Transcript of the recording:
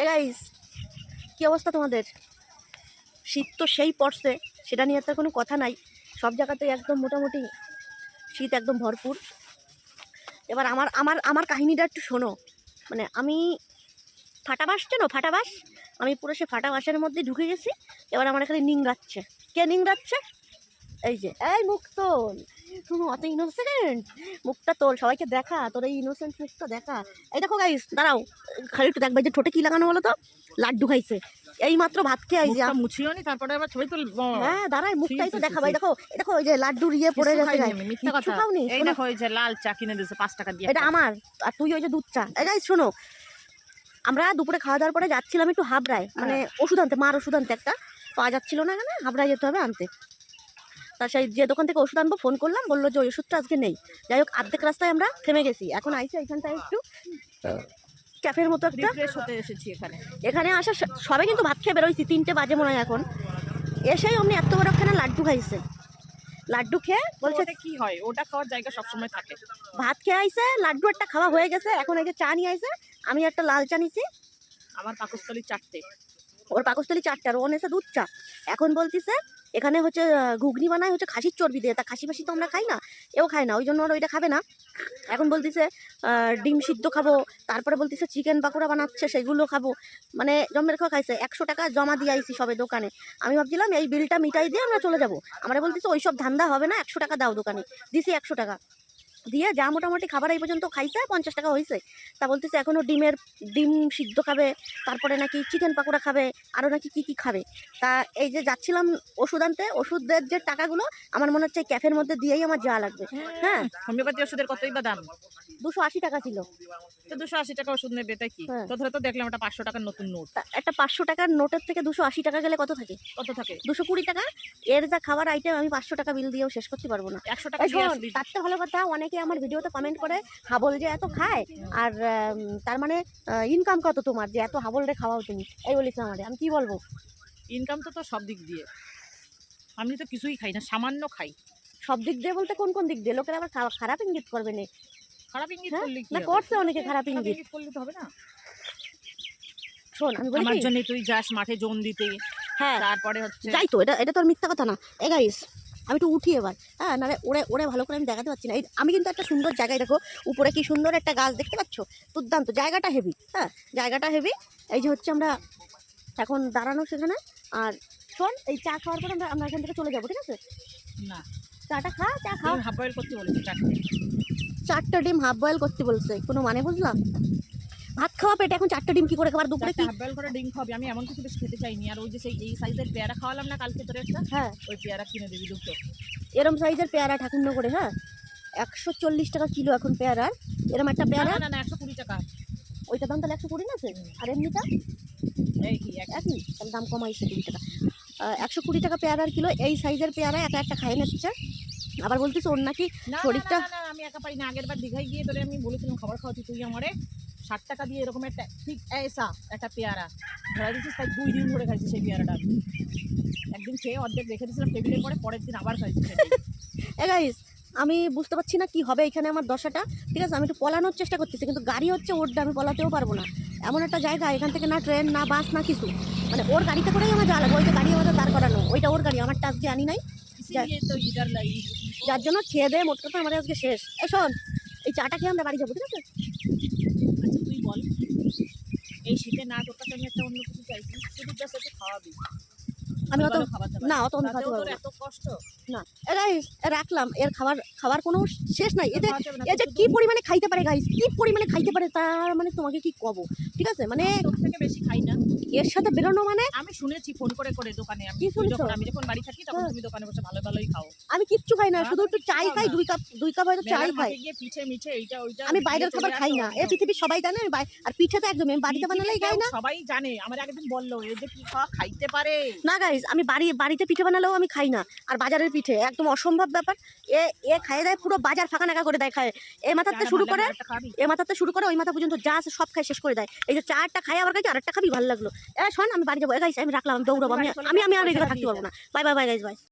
এ guys কি অবস্থা তোমাদের? শীত তো সেই পড়ছে, সেটা নিয়ে তো কোনো কথা নাই। সব জায়গাতেই একদম মোটামুটি শীত একদম ভরপুর। এবার আমার আমার আমার কাহিনীটা একটু শোনো। মানে আমি ফাটাবাস চেনো ফাটাবাস আমি পুরো সে ফাটাবাসের মধ্যে ঢুকে গেছি, এবার আমার এখানে নিংড়াচ্ছে কে নিংড়াচ্ছে এই যে, এই মুখ তোল তুমি অত ইনোসেন্ট মুখটা তোল সবাইকে দেখা তোর এই ইনোসেন্ট মুখটা দেখা। এই দেখো গাইস দাঁড়াও খালি একটু দেখবে যে ঠোঁটে কি লাগানো বলো তো লাড্ডু খাইছে। এই মাত্র ভাত খেয়ে আইছি মুছিও নি তারপরে আবার ছবি হ্যাঁ দাঁড়াই মুখটাই তো দেখা ভাই। দেখো এই দেখো ওই যে লাড্ডুর ইয়ে পড়ে গেছে মিথ্যা কথা। খাওনি এই দেখো ওই যে লাল চা কিনে দিয়েছে পাঁচ টাকা দিয়ে এটা আমার আর তুই ওই যে দুধ চা। এই গাইস শোনো আমরা দুপুরে খাওয়া দাওয়ার পরে যাচ্ছিলাম একটু হাবড়ায় মানে ওষুধ আনতে মার ওষুধ আনতে একটা। পাওয়া যাচ্ছিল না এখানে হাবড়ায় যেতে হবে আনতে। তা সেই যে দোকান থেকে ওষুধ আনব ফোন করলাম বলল যে ওই ওষুধটা আজকে নেই। যাই হোক অর্ধেক রাস্তায় আমরা থেমে গেছি। এখন আইসি এখানটায় একটু ক্যাফের মতো একটা। হতে এসেছি এখানে। এখানে আসা সবে কিন্তু ভাত খেয়ে বেরোইছি তিনটে বাজে মনে হয় এখন। এসেই অমনি এত বড় একখানা লাড্ডু খাইছে। লাড্ডু খেয়ে বলছে কি হয়? ওটা খাওয়ার জায়গা সবসময় থাকে। ভাত খেয়ে আইছে লাড্ডু একটা খাওয়া হয়ে গেছে এখন এই যে চা নিয়ে আইছে আমি একটা লাল চা নিছি। আমার পাকস্থলী চারটে। ওর পাকস্থলী চারটা আর ও নেছে দুধ চা এখন বলতিছে, এখানে হচ্ছে ঘুগনি বানায় হচ্ছে খাসির চর্বি দিয়ে, তা খাসি ফাসি তো আমরা খাই না, এও খায় না, ওই জন্য ওর ওইটা খাবে না। এখন বলতিছে ডিম সিদ্ধ খাব, তারপরে বলতিছে চিকেন পাকোড়া বানাচ্ছে, সেগুলো খাব। মানে জমের খাওয়া খাইছে, একশো টাকা জমা দিয়ে আইছি সবে দোকানে। আমি ভাবছিলাম, এই বিলটা মিটাই দিয়ে আমরা চলে যাব। আমরা বলতেছে, ওইসব ধান্দা হবে না, একশো টাকা দাও দোকানে, দিছি একশো টাকা। দিয়ে যা মোটামুটি খাবার এই পর্যন্ত খাইছে পঞ্চাশ টাকা হয়েছে তা বলতেছে এখনও ডিমের ডিম সিদ্ধ খাবে তারপরে নাকি চিকেন পাকোড়া খাবে আরও নাকি কি কি খাবে। তা এই যে যাচ্ছিলাম ওষুধ আনতে ওষুধের যে টাকাগুলো আমার মনে হচ্ছে ক্যাফের মধ্যে দিয়েই আমার যাওয়া লাগবে। হ্যাঁ। হোমিওপ্যাথি ওষুধের কতই বা দাম? দুশো আশি টাকা ছিল। তো দুশো আশি টাকা ওষুধ নেবে তাই কি? হ্যাঁ। তো ধরে তো দেখলাম একটা পাঁচশো টাকার নতুন নোট। তা একটা পাঁচশো টাকার নোটের থেকে দুশো আশি টাকা গেলে কত থাকে? কত থাকে? দুশো কুড়ি টাকা। এর যা খাবার আইটেম আমি পাঁচশো টাকা বিল দিয়েও শেষ করতে পারব না। একশো টাকা তার তো ভালো কথা অনেকে আমার ভিডিওতে কমেন্ট করে হাবল যে এত খায়? আর তার মানে ইনকাম কত তোমার? যে এত হাবল রে খাওয়াও তুমি। এই বলিস আমারে আমি কি বলব? ইনকাম তো তো সব দিক দিয়ে। আমি তো কিছুই খাই না সামান্য খাই। সব দিক দিয়ে বলতে কোন কোন দিক দিয়ে? লোকের আবার খারাপ ইঙ্গিত করবে না। খারাপ ইঙ্গিত হ্যাঁ? করলে কি না করছে অনেকে খারাপ ইঙ্গিত। করলে তো হবে না। শোন আমি বলি আমার? জন্য তুই যাস মাঠে জোন দিতে। হ্যাঁ। তারপরে হচ্ছে যাই তো এটা এটা তোর মিথ্যা কথা না। এ গাইস আমি একটু উঠি এবার হ্যাঁ নাহলে ওরে ওরে ভালো করে আমি দেখাতে পারছি না। এই আমি কিন্তু একটা সুন্দর জায়গায় দেখো উপরে কি সুন্দর একটা গাছ দেখতে পাচ্ছ? দুর্দান্ত জায়গাটা হেভি হ্যাঁ জায়গাটা হেভি এই যে হচ্ছে আমরা এখন দাঁড়ানো সেখানে আর শোন এই চা খাওয়ার পর আমরা আমরা এখান থেকে চলে যাব ঠিক আছে? না। চাটা খা চা খা। হাফ বয়েল করতে বলেছি চারটে। চারটা ডিম হাফ বয়েল করতে বলছে কোনো মানে বুঝলাম? ভাত খাওয়া পেটে এখন চারটা ডিম কি করে খাবার? দুপুরে কি? বয়েল করে ডিম খাবি আমি এমন কিছু বেশি খেতে চাইনি। আর ওই যে সেই এই সাইজের পেয়ারা খাওয়ালাম না কালকে তোর একটা? হ্যাঁ। ওই পেয়ারা কিনে দিবি দুটো। এরম সাইজের পেয়ারা ঠাকুর করে হ্যাঁ? একশো চল্লিশ টাকা কিলো এখন পেয়ারার এরম একটা পেয়ারা? না, না না একশো কুড়ি টাকা। ওইটা দাম তাহলে একশো কুড়ি না আর এমনিটা? এই কি একই? তাহলে দাম কমাইছে কুড়ি টাকা। একশো কুড়ি টাকা পেয়ারার কিলো। এই সাইজের পেয়ারা একা একটা খাই নিচ্ছে আবার বলতেছে ওর নাকি না, না, শরীরটা- না, না, না, আমি একা পারি না। আগের বার দীঘায় গিয়ে তোরে আমি বলেছিলাম খাবার খাওয়াতি তুই আমারে। ষাট টাকা দিয়ে এরকম একটা ঠিক এসা একটা পেয়ারা। ধরা দিচ্ছিস তাই দুই দিন ধরে খাইছি সেই পেয়ারাটা। একদিন খেয়ে অর্ধেক রেখে দিয়েছিলাম টেবিলের পরে পরের দিন আবার খাইছি গাইস আমি বুঝতে পারছি না কি হবে এখানে আমার দশাটা। ঠিক আছে আমি একটু পলানোর চেষ্টা করতেছি কিন্তু গাড়ি হচ্ছে ওরটা আমি পলাতেও পারব না। এমন একটা জায়গা এখান থেকে না ট্রেন না বাস না কিছু। মানে ওর গাড়িতে করেই আমার যাওয়া লাগবে ওই যে গাড়ি আমাদের দাঁড় করানো ওইটা ওর গাড়ি আমার আজকে আনি নাই। লাই যার জন্য খেয়ে দেয়ে মোট কথা আমাদের আজকে শেষ। এ শোন এই চাটা খেয়ে আমরা বাড়ি যাব, ঠিক আছে? আচ্ছা তুই বল। এই শীতে না কাছে আমি একটা অন্য কিছু চাইছি, শুধু জাস্ট খাওয়াবি। আমি অত। না অত আমি খাতে পারব না। এত কষ্ট। না এ গাইস রাখলাম এর খাবার খাবার কোনো শেষ নাই। না, এ যে কি পরিমাণে খাইতে পারে গাইস কি পরিমাণে খাইতে পারে তার মানে তোমাকে কি কব? ঠিক আছে? মানে থেকে বেশি খাই না। এর সাথে বেরোনো মানে? আমি শুনেছি ফোন করে করে দোকানে আমি। কি শুনছো? আমি যখন বাড়ি থাকি তখন হ্যাঁ। তুমি দোকানে বসে ভালো ভালোই খাও। আমি কিচ্ছু খাই না শুধু একটু চাই খাই দুই কাপ দুই কাপ হয়তো চাই খাই। পিঠে মিঠে এইটা ওইটা আমি বাইরের খাবার খাই না। এ পৃথিবীর সবাই জানে আমি আর পিঠে তো একদমই আমি বাড়িতে বানালেই খাই না। সবাই জানে আমার একদিন বলল এই যে কি খাওয়া খাইতে পারে? না গাইস আমি বাড়ি বাড়িতে পিঠে বানালেও আমি খাই না। আর বাজারের পিঠে একদম অসম্ভব ব্যাপার। এ এ খাইয়ে দেয় পুরো বাজার ফাঁকা নাকা করে দেয় খায়। এ মাথাতে শুরু করে আরেকটা খাবি? এ মাথাতে শুরু করে ওই মাথা পর্যন্ত যা আছে সব খাই শেষ করে দেয়। এই যে চারটা খাই আবার আর আরেকটা খাবি? ভালো লাগল। এ শোন আমি বাড়ি যাব। এ গাইছি আমি রাখলাম আমি দৌড়াবো আমি আমি আমি আর থাকতে পারব না। Bye bye bye guys bye